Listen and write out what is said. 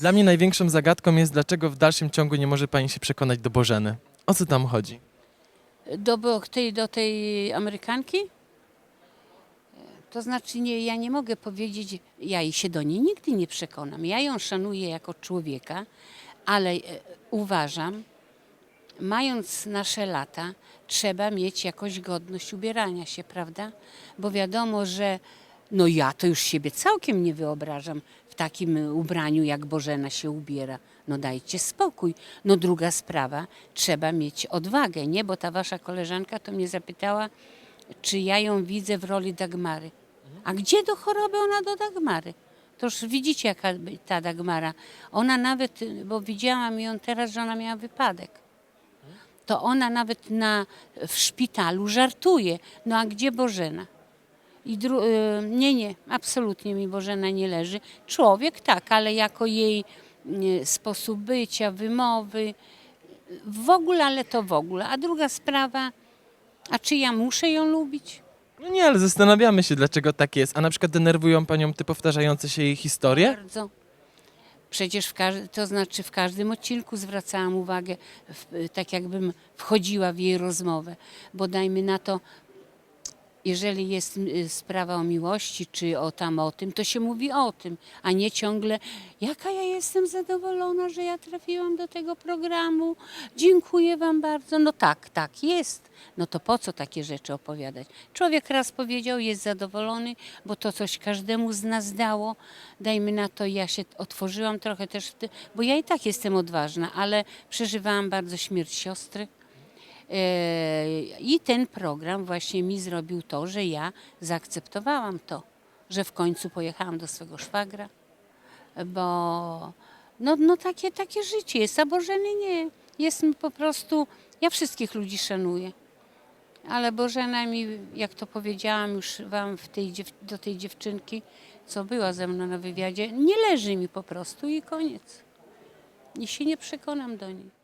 Dla mnie największą zagadką jest, dlaczego w dalszym ciągu nie może pani się przekonać do Bożeny. O co tam chodzi? Do, tej, do tej Amerykanki? To znaczy, nie, ja nie mogę powiedzieć, ja jej się do niej nigdy nie przekonam. Ja ją szanuję jako człowieka, ale e, uważam, mając nasze lata, trzeba mieć jakąś godność ubierania się, prawda? Bo wiadomo, że no ja to już siebie całkiem nie wyobrażam w takim ubraniu, jak Bożena się ubiera. No dajcie spokój. No druga sprawa, trzeba mieć odwagę, nie? Bo ta wasza koleżanka to mnie zapytała, czy ja ją widzę w roli Dagmary. A gdzie do choroby ona do Dagmary? To już widzicie, jaka ta Dagmara. Ona nawet, bo widziałam ją teraz, że ona miała wypadek. To ona nawet na, w szpitalu żartuje. No a gdzie Bożena? I y, nie, nie, absolutnie mi Bożena nie leży. Człowiek tak, ale jako jej y, sposób bycia, wymowy, w ogóle, ale to w ogóle. A druga sprawa, a czy ja muszę ją lubić? No nie, ale zastanawiamy się, dlaczego tak jest. A na przykład denerwują panią te powtarzające się jej historie? Bardzo. Przecież w każdy, to znaczy w każdym odcinku zwracałam uwagę, w, tak jakbym wchodziła w jej rozmowę, bo dajmy na to, jeżeli jest y, sprawa o miłości czy o tam o tym, to się mówi o tym, a nie ciągle jaka ja jestem zadowolona, że ja trafiłam do tego programu. Dziękuję wam bardzo. No tak, tak jest. No to po co takie rzeczy opowiadać? Człowiek raz powiedział, jest zadowolony, bo to coś każdemu z nas dało. Dajmy na to, ja się otworzyłam trochę też, bo ja i tak jestem odważna, ale przeżywałam bardzo śmierć siostry. E, I ten program właśnie mi zrobił to, że ja zaakceptowałam to, że w końcu pojechałam do swego szwagra, bo no, no takie, takie życie jest, a Bożeny nie. Jest mi po prostu, ja wszystkich ludzi szanuję, ale Bożena mi, jak to powiedziałam już wam tej, do tej dziewczynki, co była ze mną na wywiadzie, nie leży mi po prostu i koniec. I się nie przekonam do niej.